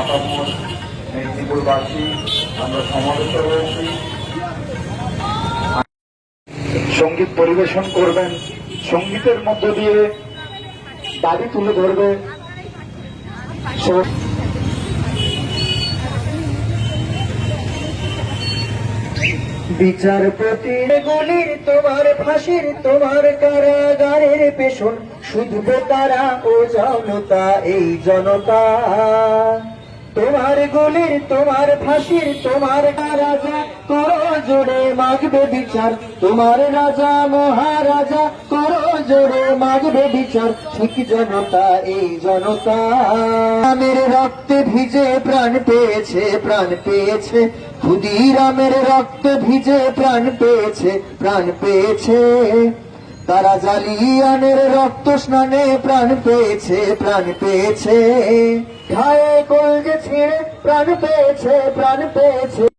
আপামর মেদিনীপুরবাসী আমরা সমাবেত হয়েছি সংগীত পরিবেশন করবেন, সঙ্গীতের মধ্য দিয়ে দাবি তুলে ধরবে। বিচারপতি গুলির তোমার ফাঁসির তোমার কারাগারের পেছন শুধু তারা ও জনতা এই জনতা। তোমার গুলির, তোমার ফাঁসির, তোমার রাজা করো জোরে মাগবে বিচার। তোমার রাজা, মহারাজা, করো জোরে মাগবে বিচার। ঠিক জনতা, এই জনতা। রামের রক্তে ভিজে প্রাণ পেয়েছে প্রাণ পেয়েছে। ক্ষুদিরামের রক্তে ভিজে প্রাণ পেয়েছে প্রাণ পেয়েছে। তারা জালিয়ানের রক্ত স্নানে প্রাণ পেয়েছে প্রাণ পেয়েছে। ঘায়ে পেয়েছে প্রাণ পেয়েছে।